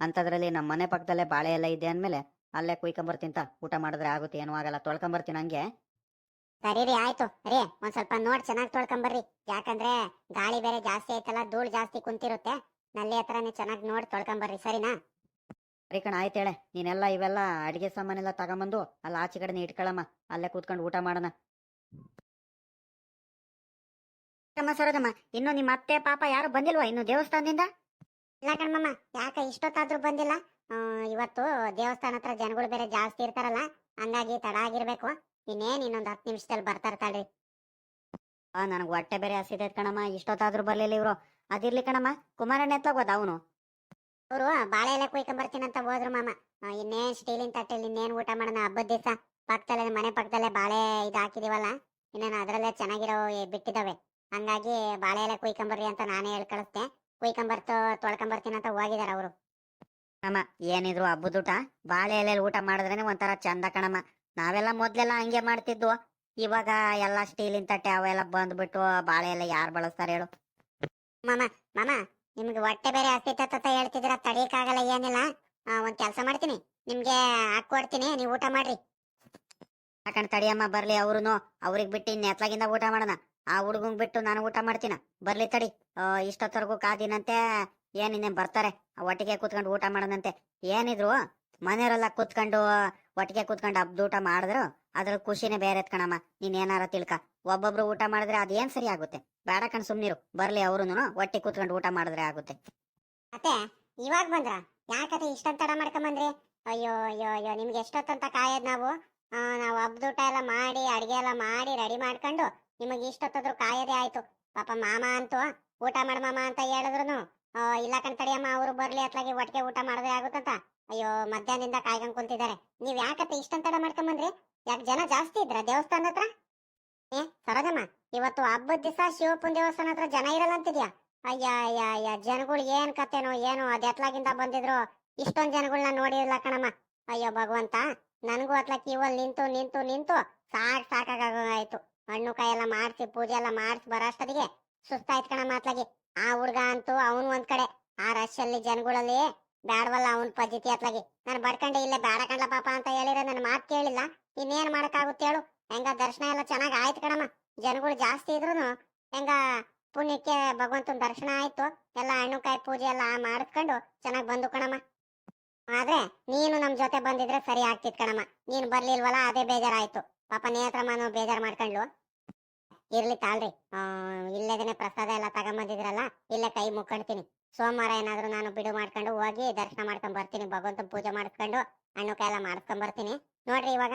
Speaker 1: ಅಂಥದ್ರಲ್ಲಿ ನಮ್ಮ ಮನೆ ಪಕ್ಕದಲ್ಲೇ ಬಾಳೆ ಎಲೆ ಇದೆ ಅಂದಮೇಲೆ ಅಲ್ಲೇ ಕುಯ್ಕೊಂಬರ್ತಿಂತ ಊಟ ಮಾಡಿದ್ರೆ ಆಗುತ್ತೆ ಏನೂ ಆಗಲ್ಲ. ತೊಳ್ಕೊಂಬರ್ತೀನಿ ಹಂಗೆ.
Speaker 2: ಸರಿ ರೀ ಆಯ್ತು. ರೀ ಒಂದ್ ಸ್ವಲ್ಪ ನೋಡಿ ಚೆನ್ನಾಗಿ ತೊಳ್ಕೊಂಬರ್ರಿ. ಯಾಕಂದ್ರೆ ಗಾಳಿ ಬೇರೆ ಜಾಸ್ತಿ ಐತಲ್ಲ ಧೂಳು ಜಾಸ್ತಿ ಕುಂತಿರುತ್ತೆ. ನಲ್ಲಿ ಹತ್ರನೇ ಚೆನ್ನಾಗಿ ನೋಡಿ ತೊಳ್ಕೊಂಬರ್ರಿ. ಸರಿನಾ?
Speaker 1: ಕಣ, ಆಯ್ತು ಹೇಳೆ. ನೀನೆಲ್ಲ ಇವೆಲ್ಲ ಅಡಿಗೆ ಸಾಮಾನೆಲ್ಲ ತಗೊಂಬಂದು ಅಲ್ಲಿ ಆಚೆ ಕಡೆ ಇಟ್ಕೊಳಮ್ಮ. ಅಲ್ಲೇ ಕೂತ್ಕೊಂಡು ಊಟ ಮಾಡೋಣ. ಸರೋದಮ್ಮ ಇನ್ನು ನಿಮ್ಮ ಅತ್ತೆ, ಪಾಪ ಯಾರು ಬಂದಿಲ್ವಾ ಇನ್ನು ದೇವಸ್ಥಾನದಿಂದ?
Speaker 2: ಇಲ್ಲ ಕಣಮ್ಮ ಯಾಕೆ ಇಷ್ಟೊತ್ತಾದ್ರೂ ಬಂದಿಲ್ಲ. ಇವತ್ತು ದೇವಸ್ಥಾನ ಹತ್ರ ಜನಗಳು ಬೇರೆ ಜಾಸ್ತಿ ಇರ್ತಾರಲ್ಲ, ಹಂಗಾಗಿ ತಡ ಆಗಿರ್ಬೇಕು. ಇನ್ನೇನ್ ಇನ್ನೊಂದ್ ಹತ್ತು ನಿಮಿಷದಲ್ಲಿ ಬರ್ತಾರ ತಡ್ರಿ.
Speaker 1: ಆ, ನನಗೆ ಹೊಟ್ಟೆ ಬೇರೆ ಹಸಿದೈತ್ ಕಣಮ್ಮ. ಇಷ್ಟೊತ್ತಾದ್ರೂ ಬರ್ಲಿಲ್ಲ ಇವ್ರು. ಅದಿರ್ಲಿ ಕಣಮ್ಮ. ಕುಮಾರಣ್ಣ ಎತ್ಲಾಗೋದ ಅವನು.
Speaker 2: ಅವರು ಬಾಳೆ ಎಲೆ ಕುಯ್ಕೊಂಡ್ ಅಂತ ಹೋದ್ರು ಮಾಮ. ಇನ್ನೇನ್ ಸ್ಟೀಲಿನ ತಟ್ಟೆಲಿ ಇನ್ನೇನ್ ಊಟ ಮಾಡೋಣ? ಹಬ್ಬದ ದಿವಸ ಪಕ್ಕದಲ್ಲೇ ಮನೆ ಪಕ್ಕದಲ್ಲೇ ಬಾಳೆ ಇದು ಹಾಕಿದೀವಲ್ಲ ಇನ್ನೇನು ಅದರಲ್ಲೇ ಚೆನ್ನಾಗಿರೋ ಬಿಟ್ಟಿದ್ದಾವೆ ಬಿಟ್ಟಿದಾವೆ. ಹಂಗಾಗಿ ಬಾಳೆ ಎಲೆ ಕುಯ್ಕೊಂಬರ್ರಿ ಅಂತ ನಾನೇ ಹೇಳಿ ಕಳಿಸ್ದೆ. ಕುಯ್ಕೊಂಬರ್ತು ತೊಳ್ಕೊಂಬರ್ತೀನಿ ಅಂತ ಹೋಗಿದಾರೆ ಅವರು.
Speaker 1: ಅಮ್ಮ ಏನಿದ್ರು ಹಬ್ಬದ ಊಟ? ಬಾಳೆ ಎಲೆಯಲ್ಲಿ ಊಟ ಮಾಡಿದ್ರೇನೆ ಒಂಥರ ಚಂದ ಕಣಮ್ಮ. ನಾವೆಲ್ಲ ಮೊದ್ಲೆಲ್ಲ ಹಂಗೆ ಮಾಡ್ತಿದ್ವು. ಇವಾಗ ಎಲ್ಲ ಸ್ಟೀಲಿನ ತಟ್ಟೆ ಅವೆಲ್ಲ ಬಂದ್ಬಿಟ್ಟು ಬಾಳೆ ಎಲೆ ಯಾರು ಬಳಸ್ತಾರೆ ಹೇಳು.
Speaker 2: ಮಾಮ ಮಾಮ ನಿಮ್ಗೆ ಹೊಟ್ಟೆ ಬೇರೆ ಹಸಿತ ಹೇಳ್ತಿದ್ರ ತಡಿಯಕ್ಕಾಗಲ್ಲ, ಏನಿಲ್ಲ. ಒಂದ್ ಕೆಲಸ ಮಾಡ್ತೀನಿ. ನಿಮ್ಗೆ ಹಾಕೊಡ್ತೀನಿ ನೀವು ಊಟ ಮಾಡ್ರಿ.
Speaker 1: ಯಾಕಂಡ್ ತಡಿಯಮ್ಮ, ಬರ್ಲಿ ಅವ್ರುನು. ಅವ್ರಿಗೆ ಬಿಟ್ಟು ಇನ್ ಎತ್ಲಾಗಿಂದ ಊಟ ಮಾಡೋಣ. ಆ ಹುಡುಗಂಗ್ ಬಿಟ್ಟು ನಾನು ಊಟ ಮಾಡ್ತೀನ. ಬರ್ಲಿ ತಡಿ. ಇಷ್ಟೊತ್ತವರೆಗೂ ಕಾದಿನಂತೆ ಏನಿನ್ನೇ ಬರ್ತಾರೆ? ಒಟ್ಟಿಗೆ ಕೂತ್ಕೊಂಡು ಊಟ ಮಾಡೋಣಂತೆ. ಏನಿದ್ರು, ಮನೆಯವರೆಲ್ಲ ಕೂತ್ಕೊಂಡು, ಒಟ್ಟಿಗೆ ಕೂತ್ಕೊಂಡು ಹಬ್ಬದ ಊಟ ಮಾಡಿದ್ರು. ಅದ್ರ ಖುಷಿನೇ ಬೇರೆ ಎತ್ಕಣಮ್ಮ ನೀನ್ ಏನಾರ ತಿಳ್ಕ. ಒಬ್ಬೊಬ್ರು ಊಟ ಮಾಡಿದ್ರೆ ಅದೇನ್ ಸರಿ ಆಗುತ್ತೆ? ಬೇಡ ಕಣ್ ಸುಮ್ನಿರು. ಬರ್ಲಿ ಅವ್ರುನು ಒಟ್ಟಿ ಕೂತ್ಕೊಂಡು ಊಟ ಮಾಡಿದ್ರೆ ಆಗುತ್ತೆ.
Speaker 2: ಅತ್ತೆ, ಇವಾಗ ಬಂದ್ರ? ಯಾಕತ್ತೆ ಇಷ್ಟಂತ ತಡ ಮಾಡ್ಕೊಂಬಂದ್ರಿ? ಅಯ್ಯೋ ಅಯ್ಯೋ ಅಯ್ಯೋ, ನಿಮ್ಗೆ ಎಷ್ಟೊತ್ತಂತ ಕಾಯೋದ್ ನಾವು? ನಾವು ಹಬ್ಬದೂಟ ಎಲ್ಲ ಮಾಡಿ, ಅಡಿಗೆ ಎಲ್ಲ ಮಾಡಿ, ರೆಡಿ ಮಾಡ್ಕೊಂಡು ನಿಮಗೆ ಇಷ್ಟೊತ್ತಾದ್ರೂ ಕಾಯೋದೇ ಆಯ್ತು. ಪಾಪ ಮಾಮ ಅಂತ ಊಟ ಮಾಡ ಮಾಮ ಅಂತ ಹೇಳಿದ್ರು ಇಲ್ಲ ಕಣ್ ತಡಿಯಮ್ಮ, ಅವರು ಬರ್ಲಿ ಅತ್ಲಾಗಿ ಒಟ್ಟಿಗೆ ಊಟ ಮಾಡಿದ್ರೆ ಆಗುತ್ತಂತ. ಅಯ್ಯೋ, ಮಧ್ಯಾಹ್ನದಿಂದ ಕಾಯ್ಕೊಂಡ್ ಕುಂತಿದ್ದಾರೆ. ನೀವ್ ಯಾಕತ್ತೆ ಇಷ್ಟಂತ ತಡ ಮಾಡ್ಕೊಂಬಂದ್ರಿ? ಯಾಕೆ ಜನ ಜಾಸ್ತಿ ಇದ್ರ ದೇವಸ್ಥಾನ ಹತ್ರ? ಏ, ಸರೋಜಮ್ಮ, ಇವತ್ತು ಹಬ್ಬದ ದಿವಸ ಶಿವಪ್ಪನ ದೇವಸ್ಥಾನ ಹತ್ರ ಜನ ಇರಲ್ಲ ಅಂತಿದ್ಯಾ? ಅಯ್ಯ ಅಯ್ಯ ಅಯ್ಯ ಜನಗಳು ಏನ್ ಕತೆನೋ ಏನೋ ಅದ್ ಎತ್ಲಾಗಿಂದ ಬಂದಿದ್ರು, ಇಷ್ಟೊಂದ್ ಜನಗಳನ್ನ ನೋಡಿರಲ್ಲ ಕಣಮ್ಮ. ಅಯ್ಯೋ, ಭಗವಂತ, ನನಗೂ ಅತ್ಲ ಕ್ಯೂವಲ್ ನಿಂತು ನಿಂತು ನಿಂತು ಸಾಕ್ ಸಾಕಾಗಾಯ್ತು ಹಣ್ಣು ಕಾಯಿ ಎಲ್ಲ ಮಾಡ್ಸಿ, ಪೂಜೆ ಎಲ್ಲ ಮಾಡ್ಸಿ ಬರೋಷ್ಟೊತ್ತಿಗೆ ಸುಸ್ತಾಯ್ತು ಕಣಮ್ಮ ಅತ್ಲಾಗಿ. ಆ ಹುಡ್ಗ ಅಂತೂ ಅವನು ಒಂದ್ ಕಡೆ. ಆ ರಶ್ ಅಲ್ಲಿ ಜನಗಳಲ್ಲಿ ಬ್ಯಾಡವಲ್ಲ ಅವನ್ ಪದ್ಧತಿ ಅತ್ಲಾಗಿ. ನಾನು ಬಡ್ಕಂಡೆ ಇಲ್ಲೇ ಬೇಡ ಕಂಡ್ಲ ಪಾಪ ಅಂತ ಹೇಳಿರ ನನ್ನ ಮಾತು ಕೇಳಿಲ್ಲ. ಇನ್ನೇನ್ ಮಾಡಕ್ಕಾಗುತ್ತೆ ಹೇಳು. ಹೆಂಗ ದರ್ಶನ ಎಲ್ಲ ಚೆನ್ನಾಗಿ ಆಯ್ತು ಕಣಮ್ಮ. ಜನಗಳು ಜಾಸ್ತಿ ಇದ್ರು ಹೆಂಗ ಪುಣ್ಯಕ್ಕೆ ಭಗವಂತನ ದರ್ಶನ ಆಯ್ತು, ಎಲ್ಲ ಹಣ್ಣು ಕಾಯಿ ಪೂಜೆ ಎಲ್ಲ ಮಾಡಿಸ್ಕೊಂಡು ಚೆನ್ನಾಗಿ ಬಂದು ಕಣಮ್ಮ. ಆದ್ರೆ ನೀನು ನಮ್ ಜೊತೆ ಬಂದಿದ್ರೆ ಸರಿ ಆಗ್ತಿತ್ ಕಣಮ್ಮ. ನೀನ್ ಬರ್ಲಿಲ್ವಲ್ಲ, ಅದೇ ಬೇಜಾರಾಯ್ತು. ಪಾಪ ನೇತ್ರ ಮಾನು ಬೇಜಾರ್ ಮಾಡ್ಕೊಂಡ್ಲು ಇರ್ಲಿ ತಾಳ್ರಿ. ಇಲ್ಲೇದೇನೆ ಪ್ರಸಾದ ಎಲ್ಲ ತಗೊಂಬಂದಿದ್ರಲ್ಲ, ಇಲ್ಲೇ ಕೈ ಮುಕ್ಕೊಂಡ್ತೀನಿ. ಸೋಮವಾರ ಏನಾದ್ರು ನಾನು ಬಿಡು ಮಾಡ್ಕೊಂಡು ಹೋಗಿ ದರ್ಶನ ಮಾಡ್ಕೊಂಡ್ ಬರ್ತೀನಿ, ಭಗವಂತನ ಪೂಜೆ ಮಾಡ್ಕೊಂಡು ಹಣ್ಣು ಕಾಯಿ ಎಲ್ಲ ಮಾಡ್ಕೊಂಡ್ ಬರ್ತೀನಿ. ನೋಡ್ರಿ ಇವಾಗ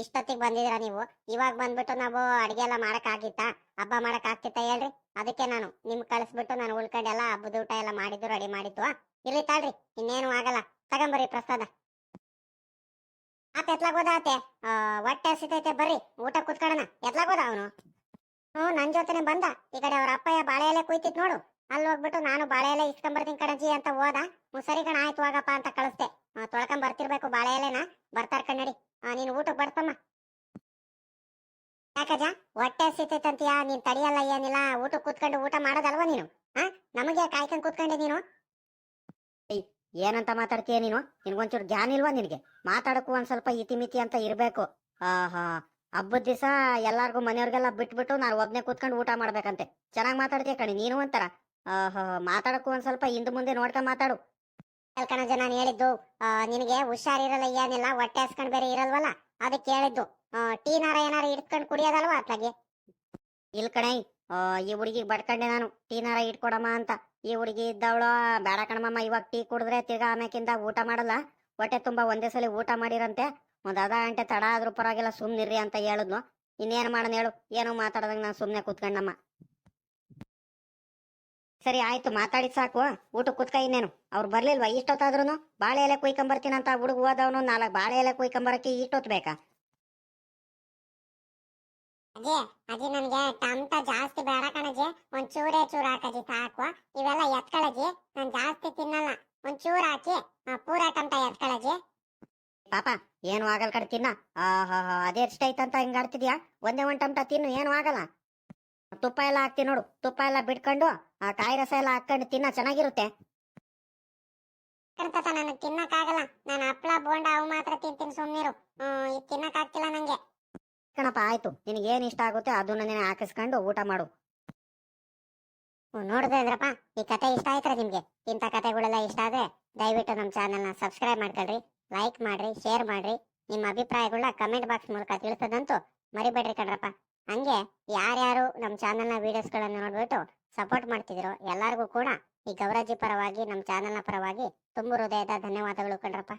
Speaker 2: ಇಷ್ಟೊತ್ತಿಗೆ ಬಂದಿದ್ರ ನೀವು. ಇವಾಗ ಬಂದ್ಬಿಟ್ಟು ನಾವು ಅಡಿಗೆ ಎಲ್ಲ ಮಾಡೋಕ್ಕಾಗಿತ್ತಾ? ಹಬ್ಬ ಮಾಡಕ್ ಆಗ್ತಿತ್ತ ಹೇಳ್ರಿ? ಅದಕ್ಕೆ ನಾನು ನಿಮ್ ಕಳಿಸ್ಬಿಟ್ಟು ನಾನು ಉಳ್ಕೊಂಡೆಲ್ಲ ಹಬ್ಬದ ಊಟ ಎಲ್ಲ ಮಾಡಿದ್ದು ರೆಡಿ ಮಾಡಿದ್ದು ಇಲ್ಲಿ ತಾಳ್ರಿ ಇನ್ನೇನು ಆಗಲ್ಲ. ತಗೊಂಬರ್ರಿ ಪ್ರಸಾದ. ಆತ ಎತ್ಲಾಗೋದ ಆತೆ? ಆ, ಹೊಟ್ಟೆ ಹಸಿತೈತೆ ಬರ್ರಿ ಊಟ ಕುತ್ಕೊಳ್ಳೋಣ. ಎತ್ಲಾಗೋದ ಅವನು? ಹ್ಞೂ ನನ್ನ ಜೊತೆನೆ ಬಂದ. ಈ ಕಡೆ ಅವ್ರ ಅಪ್ಪಯ್ಯ ಬಾಳೆ ಎಲೆ ಕುಯ್ತಿತ್ ನೋಡು. ಅಲ್ಲಿ ಹೋಗ್ಬಿಟ್ಟು ನಾನು ಬಾಳೆ ಎಲೆ ಇಸ್ಕೊಂಬರ್ತೀನಿ ಕಣಜಿ ಅಂತ ಹೋದ. ಮುಸರಿ ಸರಿ ಕಣ, ಆಯ್ತು, ಹೋಗಪ್ಪ ಅಂತ ಕಳಿಸ್ದೆ. ತೊಳ್ಕೊಂಡ್ ಬರ್ತಿರ್ಬೇಕು ಬಾಳೆ ಎಲೆನ ಬರ್ತಾರ ಕಣ್ಣಡಿ ನೀನು ಊಟಕ್ಕೆ ಬರ್ತಮ್ಮ ಯಾಕಜ ಹೊಟ್ಟೆ ಸಿತೈತಂತೀಯ ನೀನ್ ತಡಿಯಲ್ಲ ಏನಿಲ್ಲ? ಊಟ ಕೂತ್ಕೊಂಡು ಊಟ ಮಾಡೋದಲ್ವ ನೀನು? ಹಾ ನಮಗೆ ಕಾಯ್ಕೊಂಡ್ ಕೂತ್ಕೊಂಡೆ ನೀನು?
Speaker 1: ಏನಂತ ಮಾತಾಡ್ತೀಯ ನೀನು? ನಿನ್ಗೊಂಚೂರು ಜ್ಞಾನ ಇಲ್ವಾ ನಿನಗೆ? ಮಾತಾಡಕ್ಕೂ ಒಂದ್ ಸ್ವಲ್ಪ ಇತಿಮಿತಿ ಅಂತ ಇರ್ಬೇಕು. ಆಹಾ, ಹಬ್ಬದ ದಿವಸ ಎಲ್ಲಾರ್ಗು ಮನೆಯವ್ರಿಗೆಲ್ಲ ಬಿಟ್ಬಿಟ್ಟು ನಾನು ಒಬ್ನೇ ಕೂತ್ಕೊಂಡು ಊಟ ಮಾಡ್ಬೇಕಂತೆ. ಚೆನ್ನಾಗಿ ಮಾತಾಡ್ತೀಯ ಕಣಿ, ನೀನು ಒಂಥರ. ಮಾತಾಡಕ್ಕೂ ಒಂದ್ ಸ್ವಲ್ಪ ಹಿಂದ್ ಮುಂದೆ ನೋಡ್ತಾ ಮಾತಾಡು.
Speaker 2: ಕಣಜ ನಾನು ಹೇಳಿದ್ದು ನಿನಗೆ ನಿನಗೆ ಹುಷಾರಿರಲ್ಲ, ಏನಿಲ್ಲ, ಹೊಟ್ಟೆ ಹಸ್ಕೊಂಡ್ ಬೇರೆ ಇರಲ್ವಲ್ಲ ಅದಕ್ಕೆ ಹೇಳಿದ್ದು ಟೀನಾರ ಏನಾರ ಇಟ್ಕೊಂಡು ಕುಡಿಯೋದಲ್ವಾ ಅತ್ಲಾಗೆ?
Speaker 1: ಇಲ್ ಕಣೆ ಈ ಹುಡುಗಿಗೆ ಬಡ್ಕಂಡೆ ನಾನು ಟೀನಾರ ಇಟ್ಕೊಡಮ್ಮ ಅಂತ. ಈ ಹುಡುಗಿ ಇದ್ದವಳು, ಬೇಡ ಕಣಮ್ಮ ಇವಾಗ ಟೀ ಕುಡಿದ್ರೆ ತಿರ್ಗಾ ಆಮ್ಯಾಕಿಂದ ಊಟ ಮಾಡಲ್ಲ. ಹೊಟ್ಟೆ ತುಂಬಾ ಒಂದೇ ಸಲ ಊಟ ಮಾಡಿರಂತೆ. ಒಂದ್ ಅದ ಗಂಟೆ ತಡ ಆದ್ರೂ ಪರವಾಗಿಲ್ಲ, ಸುಮ್ನಿರ್ರಿ ಅಂತ ಹೇಳಿದ್ನು. ಇನ್ನೇನ್ ಮಾಡೋಣ ಹೇಳು, ಏನೋ ಮಾತಾಡ್ದಂಗ ನಾನು ಸುಮ್ನೆ ಕೂತ್ಕೊಂಡಮ್ಮ. ಸರಿ ಆಯ್ತು ಮಾತಾಡಿದ್ ಸಾಕು. ಊಟ ಕುತ್ಕ ಇನ್ನೇನು. ಅವ್ರು ಬರ್ಲಿಲ್ವಾ? ಇಷ್ಟೊತ್ತಾದ್ರೂ ಬಾಳೆ ಎಲೆ ಕುಯ್ಕೊಂಬರ್ತೀನಿ ಅಂತ ಹುಡುಗ ಹೋದವನು ನಾಲ್ಕು ಬಾಳೆ ಎಲೆ ಕುಯ್ಕೊಂಬರಕ್ಕೆ ಇಷ್ಟೊತ್ತು ಬೇಕಾ?
Speaker 2: ಅಜ್ಜಿ ಅಜ್ಜಿ ನನ್ಗೆ ಟಮಟ ಜಾಸ್ತಿ ಬೇಡ ಕಣಜ್ಜಿ. ಒಂದ್ ಚೂರೇ ಚೂರ್ ಹಾಕಜ್ಜಿ ಸಾಕು. ಇವೆಲ್ಲ ಎತ್ಕೊಳಜ್ಜಿ ನಾನ್ ಜಾಸ್ತಿ ತಿನ್ನಲ್ಲ. ಒಂದ್ ಚೂರ್ ಹಾಕಿ ಪೂರ ಟಮಟ ಎತ್ಕೊಳಜ್ಜಿ
Speaker 1: ಪಾಪ ಏನು ಆಗಲ್ ಕಡೆ ತಿನ್ನ? ಆಹಾ ಅದೇ ಅಷ್ಟೇ ಐತಂತ ಹಿಂಗ್ ಆಡ್ತಿದ್ಯಾ ಒಂದೇ ಒಂದ್ ಟಮಟ ತಿನ್ನು ಏನು ಆಗಲ್ಲ? ತುಪ್ಪ ಎಲ್ಲ ಹಾಕ್ತೀನಿ ನೋಡು. ತುಪ್ಪ ಎಲ್ಲ ಬಿಟ್ಕೊಂಡು ಆ ಕಾಯಿ ರಸ ಎಲ್ಲ ಹಾಕೊಂಡು ತಿನ್ನ ಚೆನ್ನಾಗಿರುತ್ತೆ.
Speaker 2: ಕಣ್ತಾತ ನನಗ್ ತಿನ್ನಕ್ಕಾಗಲ್ಲ. ನಾನು ಹಪ್ಳ ಬೋಂಡ ಅವು ಮಾತ್ರ ತಿಂತೀನಿ ಸುಮ್ಮನಿರು ಇದು ತಿನ್ನಕ್ಕಾಗ್ತಿಲ್ಲ ನಂಗೆ.
Speaker 1: ಕಣಪ್ಪ ಆಯ್ತು. ನಿನಗೆ ಏನ್ ಇಷ್ಟ ಆಗುತ್ತೆ ಅದನ್ನ ನೀನು ಹಾಕಿಸ್ಕೊಂಡು ಊಟ ಮಾಡು.
Speaker 2: ನೋಡಿದ್ರೆ ಅಂದ್ರಪ್ಪ. ಈ ಕತೆ ಇಷ್ಟ ಆಯ್ತ್ರ ನಿಮ್ಗೆ? ಇಂಥ ಕತೆಗಳೆಲ್ಲ ಇಷ್ಟ ಆದ್ರೆ ದಯವಿಟ್ಟು ನಮ್ಮ ಚಾನೆಲ್ನ ಸಬ್ಸ್ಕ್ರೈಬ್ ಮಾಡ್ಕೊಳ್ರಿ ಲೈಕ್ ಮಾಡ್ರಿ ಶೇರ್ ಮಾಡ್ರಿ. ನಿಮ್ಮ ಅಭಿಪ್ರಾಯಗಳನ್ನ ಕಮೆಂಟ್ ಬಾಕ್ಸ್ ಮೂಲಕ ತಿಳಿಸೋದಂತೂ ಮರಿಬೇಡ್ರಿ ಕಣ್ರಪ್ಪ. ಹಂಗೆ ಯಾರ್ಯಾರು ನಮ್ಮ ಚಾನೆಲ್ನ ವೀಡಿಯೋಸ್ಗಳನ್ನು ನೋಡ್ಬಿಟ್ಟು ಸಪೋರ್ಟ್ ಮಾಡ್ತಿದ್ರು ಎಲ್ಲರಿಗೂ ಕೂಡ ಈ ಗೌರಾಜಿ ಪರವಾಗಿ, ನಮ್ಮ ಚಾನೆಲ್ನ ಪರವಾಗಿ ತುಂಬ ಹೃದಯದ ಧನ್ಯವಾದಗಳು ಕಣ್ರಪ್ಪ.